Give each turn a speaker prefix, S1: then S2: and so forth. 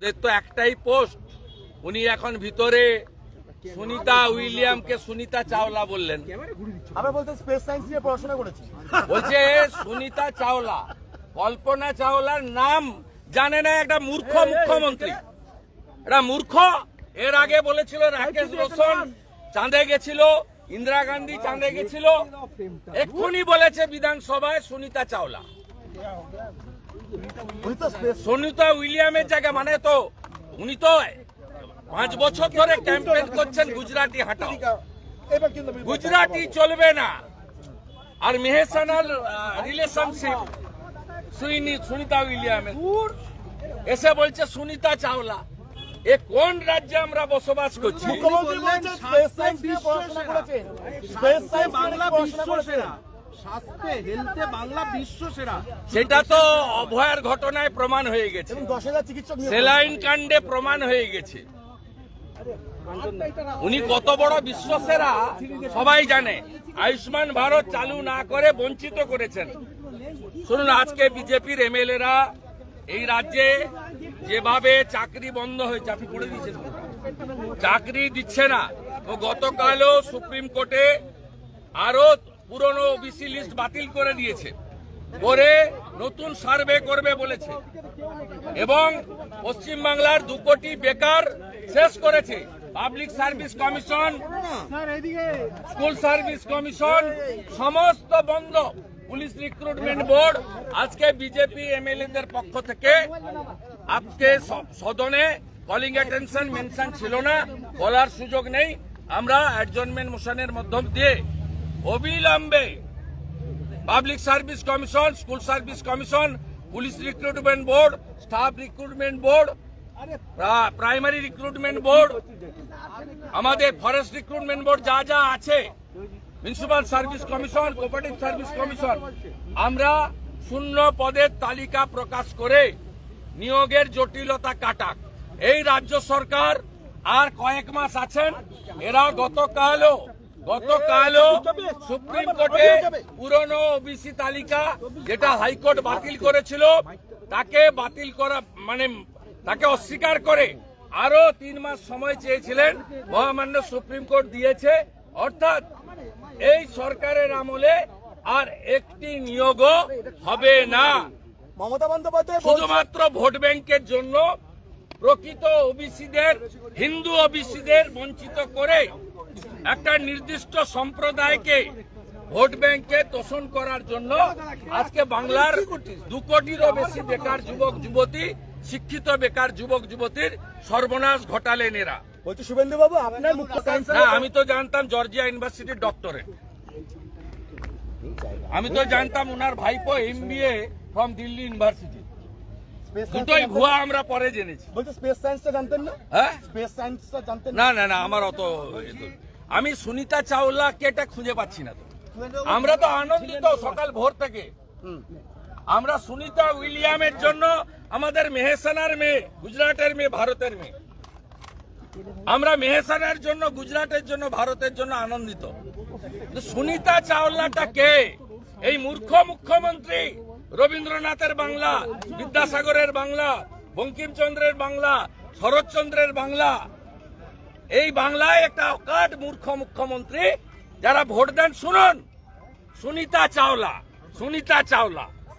S1: ওদের তো একটাই পোস্ট উনি এখন ভিতরে সুনিতা উইলিয়ামকে সুনিতা চাওলা বললেন
S2: আমরা বলতে স্পেস সায়েন্স নিয়ে পড়াশোনা করেছি
S1: বলছে সুনিতা চাওলা কল্পনা চাওলার নাম জানে না একটা মূর্খ মুখ্যমন্ত্রী এটা মূর্খ এর আগে বলেছিল রাকেশ রোশন চাঁদে গেছিল ইন্দিরা গান্ধী চাঁদে গেছিল এক্ষুনি বলেছে বিধানসভায় সুনিতা চাওলা সুনিতা উইলিয়ামের জায়গা মানে তো উনি তো পাঁচ বছর ধরে ক্যাম্পেইন করছেন গুজরাটি হাটাও। গুজরাটি চলবে না। আর মেহেসানাল রিলেশনশিপ সুনিতা উইলিয়ামের। এসে বলছে সুনিতা চাওলা এ কোন রাজ্যে আমরা বসবাস করছি?
S2: মুখ্যমন্ত্রী বলছেন স্পেস সায়েন্স নিয়ে পড়াশোনা করেছেন। স্পেস সায়েন্স
S3: বাংলা
S2: পড়াশোনা
S3: বিশ্ব
S2: করেছেন।
S3: সেরা স্বাস্থ্যে হেলথে বাংলা বিশ্ব সেরা।
S1: সেটা তো অভয়ার ঘটনায় প্রমাণ হয়ে গেছে। সেলাইন কাণ্ডে প্রমাণ হয়ে গেছে। উনি কত বড় বিশ্বসেরা সবাই জানে। আয়ুষ্মান ভারত চালু না করে বঞ্চিত করেছেন। শুনুন আজকে বিজেপির এমএলএরা এই রাজ্যে যেভাবে চাকরি বন্ধ হয়েছে আপনি পড়ে দিচ্ছেন চাকরি দিচ্ছে না। ও গতকালও সুপ্রিম কোর্টে আরও পুরনো ওবিসি লিস্ট বাতিল করে দিয়েছে। করে নতুন সার্ভে করবে বলেছে। এবং পশ্চিমবাংলার দু কোটি বেকার শেষ করেছে। Public service commission, school service commission, সমস্ত বন্ধ। পুলিশ রিক্রুটমেন্ট বোর্ড, আজকে বিজেপি এমএলএদের পক্ষ থেকে, আজকে সদনে কলিং অ্যাটেনশন মেনশন ছিল না, বলার সুযোগ নেই। আমরা অ্যাডজনমেন্ট মোশনের মাধ্যম দিয়ে অবিলম্বে public service commission, school service commission, police recruitment board, staff recruitment board primary recruitment board, আমাদের ফরেস্ট রিক্রুটমেন্ট বোর্ড যা যা আছে municipal service commission, cooperative service commission, আমরা শূন্য পদের তালিকা প্রকাশ করে নিয়োগের জটিলতা কাটাক। এই রাজ্য সরকার আর কয়েক মাস আছেন এরা গতকালও গতকালও সুপ্রিম কোর্টে পুরনো ওবিসি তালিকা যেটা হাইকোর্ট বাতিল করেছিল তাকে বাতিল করা মানে তাকে অস্বীকার করে আরও তিন মাস সময় চেয়েছিলেন মহামান্য সুপ্রিম কোর্ট দিয়েছে। অর্থাৎ এই সরকারের আমলে আর একটি নিয়োগও হবে না।
S2: মমতা বন্দ্যোপাধ্যায়
S1: শুধুমাত্র ভোট ব্যাংকের জন্য প্রকৃত ওবিসিদের হিন্দু ওবিসিদের বঞ্চিত করে একটা নির্দিষ্ট সম্প্রদায়কে ভোট ব্যাংকে তোষণ করার জন্য আজকে বাংলার দু কোটিরও বেশি বেকার যুবক যুবতী শিক্ষিত বেকার যুবক যুবতীর সর্বনাশ ঘটালেন এরা।
S2: বলছি শুভেন্দু বাবু আপনার মুখ্য
S1: আমি তো জানতাম জর্জিয়া ইউনিভার্সিটির ডক্টরেট। আমি তো জানতাম ওনার ভাইপো এমবিএ ফ্রম দিল্লি ইউনিভার্সিটি। দুটোই ভুয়া আমরা পরে জেনেছি।
S2: বলছি স্পেস সায়েন্সটা জানতেন না?
S1: হ্যাঁ?
S2: স্পেস সায়েন্সটা জানতেন
S1: না? না না আমার অত আমি সুনিতা চাওলাকে এটা খুঁজে পাচ্ছি না তো। আমরা তো আনন্দিত সকাল ভোর থেকে। আমরা সুনিতা উইলিয়ামের জন্য আমাদের মেহেসানার মেয়ে, গুজরাটের মেয়ে, ভারতের মেয়ে। আমরা মেহেসানার জন্য, গুজরাটের জন্য, ভারতের জন্য আনন্দিত। সুনিতা চাওলাটা কে? এই মূর্খ মুখ্যমন্ত্রী রবীন্দ্রনাথের বাংলা, বিদ্যাসাগরের বাংলা, বঙ্কিমচন্দ্রের বাংলা, শরৎচন্দ্রের বাংলা এই বাংলায় একটা অকাট মূর্খ মুখ্যমন্ত্রী যারা ভোট দেন শুনুন। সুনিতা চাওলা সুনিতা চাওলা।